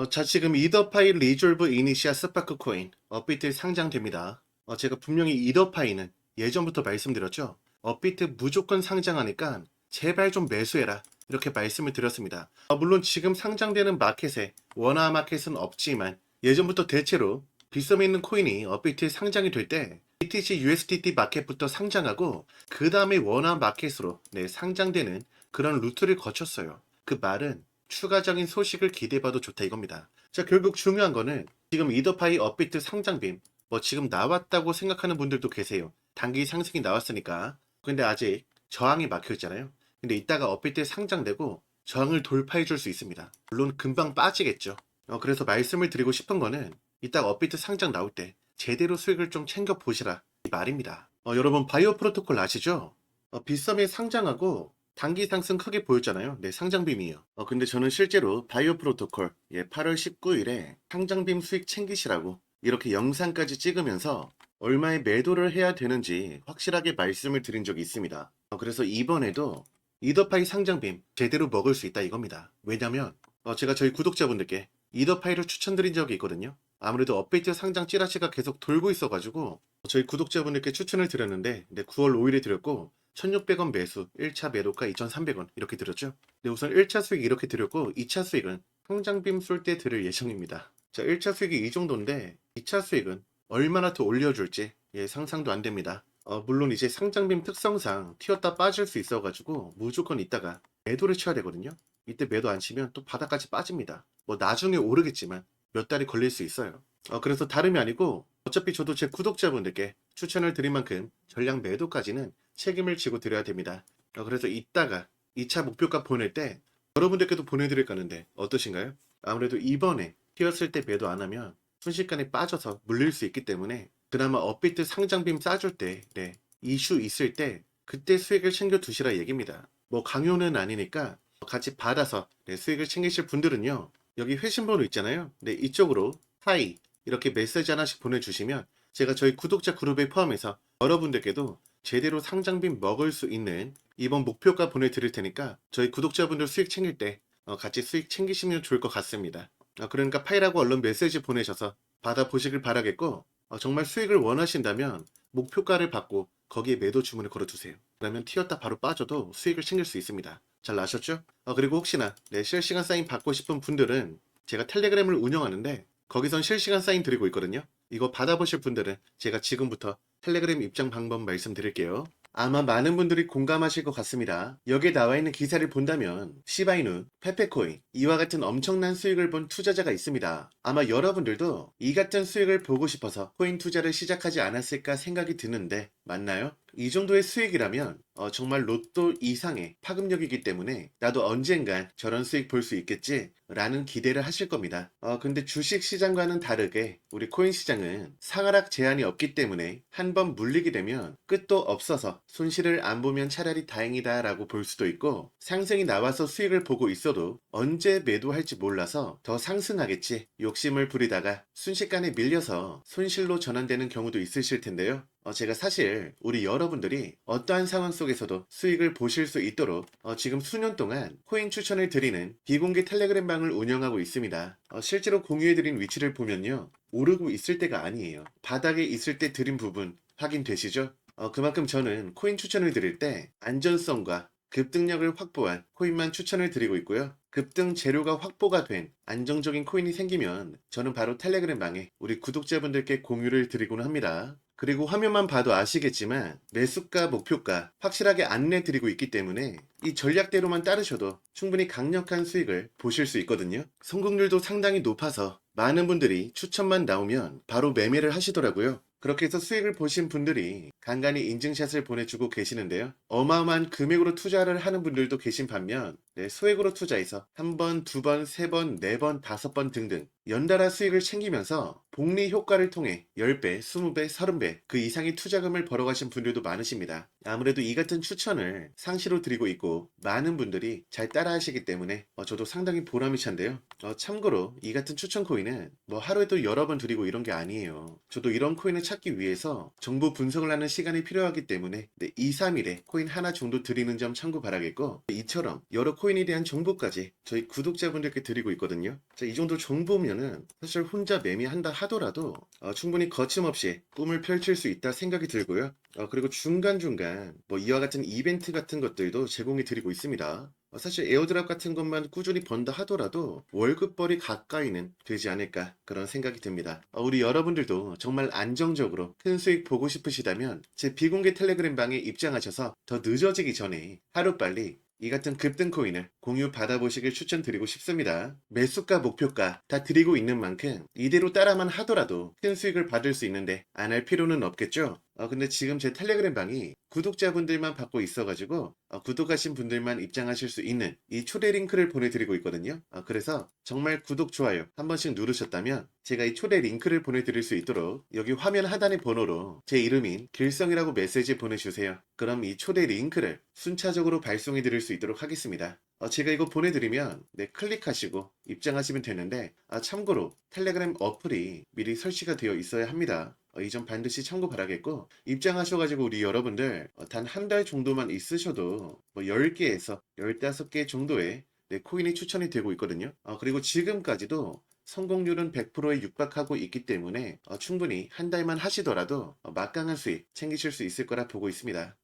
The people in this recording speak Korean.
어, 자, 지금 이더파이 리졸브 이니시아 스파크 코인 업비트 상장됩니다. 어, 제가 분명히 이더파이는 예전부터 말씀드렸죠. 업비트 무조건 상장하니까 제발 좀 매수해라. 이렇게 말씀을 드렸습니다. 어, 물론 지금 상장되는 마켓에 원화 마켓은 없지만 예전부터 대체로 빗썸에 있는 코인이 업비트에 상장이 될 때 BTC USDT 마켓부터 상장하고 그 다음에 원화 마켓으로 네, 상장되는 그런 루트를 거쳤어요. 그 말은 추가적인 소식을 기대해봐도 좋다 이겁니다. 자, 결국 중요한 거는 지금 이더파이 업비트 상장빔 뭐 지금 나왔다고 생각하는 분들도 계세요. 단기 상승이 나왔으니까. 근데 아직 저항이 막혀 있잖아요. 근데 이따가 업비트 상장되고 저항을 돌파해 줄 수 있습니다. 물론 금방 빠지겠죠. 어, 그래서 말씀을 드리고 싶은 거는 이따가 업비트 상장 나올 때 제대로 수익을 좀 챙겨 보시라 이 말입니다. 어, 여러분 바이오 프로토콜 아시죠? 어, 빗썸에 상장하고 단기 상승 크게 보였잖아요. 네, 상장빔이에요. 어, 근데 저는 실제로 바이오 프로토콜 예, 8월 19일에 상장빔 수익 챙기시라고 이렇게 영상까지 찍으면서 얼마에 매도를 해야 되는지 확실하게 말씀을 드린 적이 있습니다. 어, 그래서 이번에도 이더파이 상장빔 제대로 먹을 수 있다 이겁니다. 왜냐면 어, 제가 저희 구독자분들께 이더파이를 추천드린 적이 있거든요. 아무래도 업데이트 상장 찌라시가 계속 돌고 있어가지고 저희 구독자분들께 추천을 드렸는데 네, 9월 5일에 드렸고 1600원 매수 1차 매도가 2300원 이렇게 드렸죠. 네, 우선 1차 수익 이렇게 드렸고 2차 수익은 상장빔 쏠때 드릴 예정입니다. 자 1차 수익이 이 정도인데 2차 수익은 얼마나 더 올려줄지 예, 상상도 안 됩니다. 어, 물론 이제 상장빔 특성상 튀었다 빠질 수 있어가지고 무조건 이따가 매도를 쳐야 되거든요. 이때 매도 안 치면 또 바닥까지 빠집니다. 뭐 나중에 오르겠지만 몇 달이 걸릴 수 있어요. 어, 그래서 다름이 아니고 어차피 저도 제 구독자분들께 추천을 드린 만큼 전량 매도까지는 책임을 지고 드려야 됩니다. 어, 그래서 이따가 2차 목표가 보낼 때 여러분들께도 보내드릴 거는데 어떠신가요? 아무래도 이번에 튀었을 때 매도 안 하면 순식간에 빠져서 물릴 수 있기 때문에 그나마 업비트 상장빔 싸줄 때 네, 이슈 있을 때 그때 수익을 챙겨 두시라 얘기입니다. 뭐 강요는 아니니까 같이 받아서 네, 수익을 챙기실 분들은요. 여기 회신번호 있잖아요. 네, 이쪽으로 하이 이렇게 메시지 하나씩 보내주시면 제가 저희 구독자 그룹에 포함해서 여러분들께도 제대로 상장빔 먹을 수 있는 이번 목표가 보내드릴 테니까 저희 구독자분들 수익 챙길 때 어, 같이 수익 챙기시면 좋을 것 같습니다. 어, 그러니까 파이라고 얼른 메시지 보내셔서 받아보시길 바라겠고 어, 정말 수익을 원하신다면 목표가를 받고 거기에 매도 주문을 걸어두세요. 그러면 튀었다 바로 빠져도 수익을 챙길 수 있습니다. 잘 아셨죠? 어, 그리고 혹시나 내 실시간 사인 받고 싶은 분들은 제가 텔레그램을 운영하는데 거기선 실시간 사인 드리고 있거든요. 이거 받아보실 분들은 제가 지금부터 텔레그램 입장 방법 말씀드릴게요. 아마 많은 분들이 공감하실 것 같습니다. 여기에 나와 있는 기사를 본다면 시바이누, 페페코인 이와 같은 엄청난 수익을 본 투자자가 있습니다. 아마 여러분들도 이 같은 수익을 보고 싶어서 코인 투자를 시작하지 않았을까 생각이 드는데 맞나요? 이 정도의 수익이라면 어, 정말 로또 이상의 파급력이기 때문에 나도 언젠간 저런 수익 볼 수 있겠지 라는 기대를 하실 겁니다. 어, 근데 주식 시장과는 다르게 우리 코인 시장은 상하락 제한이 없기 때문에 한 번 물리게 되면 끝도 없어서 손실을 안 보면 차라리 다행이다 라고 볼 수도 있고 상승이 나와서 수익을 보고 있어도 언제 매도할지 몰라서 더 상승하겠지 욕심을 부리다가 순식간에 밀려서 손실로 전환되는 경우도 있으실 텐데요. 어, 제가 사실 우리 여러분들이 어떠한 상황 속에서도 수익을 보실 수 있도록 어, 지금 수년 동안 코인 추천을 드리는 비공개 텔레그램 방을 운영하고 있습니다. 어, 실제로 공유해드린 위치를 보면요. 오르고 있을 때가 아니에요. 바닥에 있을 때 드린 부분 확인되시죠? 어, 그만큼 저는 코인 추천을 드릴 때 안전성과 급등력을 확보한 코인만 추천을 드리고 있고요. 급등 재료가 확보가 된 안정적인 코인이 생기면 저는 바로 텔레그램 방에 우리 구독자분들께 공유를 드리곤 합니다. 그리고 화면만 봐도 아시겠지만 매수가, 목표가 확실하게 안내 드리고 있기 때문에 이 전략대로만 따르셔도 충분히 강력한 수익을 보실 수 있거든요. 성공률도 상당히 높아서 많은 분들이 추천만 나오면 바로 매매를 하시더라고요. 그렇게 해서 수익을 보신 분들이 간간히 인증샷을 보내주고 계시는데요. 어마어마한 금액으로 투자를 하는 분들도 계신 반면 네, 소액으로 투자해서 한 번, 두 번, 세 번, 네 번, 다섯 번 등등 연달아 수익을 챙기면서 복리 효과를 통해 10배, 20배, 30배 그 이상의 투자금을 벌어가신 분들도 많으십니다. 아무래도 이 같은 추천을 상시로 드리고 있고 많은 분들이 잘 따라 하시기 때문에 어, 저도 상당히 보람이 찬데요. 어, 참고로 이 같은 추천 코인은 뭐 하루에도 여러 번 드리고 이런 게 아니에요. 저도 이런 코인을 찾기 위해서 정보 분석을 하는 시간이 필요하기 때문에 네, 2, 3일에 코인 하나 정도 드리는 점 참고 바라겠고 이처럼 여러 코인에 대한 정보까지 저희 구독자분들께 드리고 있거든요. 자, 이 정도 정보면은 사실 혼자 매매한다 하더라도 어, 충분히 거침없이 꿈을 펼칠 수 있다 생각이 들고요. 어, 그리고 중간중간 뭐 이와 같은 이벤트 같은 것들도 제공해 드리고 있습니다. 어, 사실 에어드랍 같은 것만 꾸준히 번다 하더라도 월급벌이 가까이는 되지 않을까 그런 생각이 듭니다. 어, 우리 여러분들도 정말 안정적으로 큰 수익 보고 싶으시다면 제 비공개 텔레그램 방에 입장하셔서 더 늦어지기 전에 하루빨리 이 같은 급등 코인을 공유 받아보시길 추천드리고 싶습니다. 매수가, 목표가 다 드리고 있는 만큼 이대로 따라만 하더라도 큰 수익을 받을 수 있는데 안 할 필요는 없겠죠? 어, 근데 지금 제 텔레그램 방이 구독자분들만 받고 있어가지고 어, 구독하신 분들만 입장하실 수 있는 이 초대 링크를 보내드리고 있거든요. 어, 그래서 정말 구독, 좋아요 한 번씩 누르셨다면 제가 이 초대 링크를 보내드릴 수 있도록 여기 화면 하단의 번호로 제 이름인 길성이라고 메시지 보내주세요. 그럼 이 초대 링크를 순차적으로 발송해 드릴 수 있도록 하겠습니다. 어, 제가 이거 보내드리면 네, 클릭하시고 입장하시면 되는데 아, 참고로 텔레그램 어플이 미리 설치가 되어 있어야 합니다. 어, 이점 반드시 참고 바라겠고 입장하셔가지고 우리 여러분들 어, 단한 달 정도만 있으셔도 뭐 10개에서 15개 정도의 네, 코인이 추천이 되고 있거든요. 어, 그리고 지금까지도 성공률은 100%에 육박하고 있기 때문에 어, 충분히 한 달만 하시더라도 어, 막강한 수익 챙기실 수 있을 거라 보고 있습니다.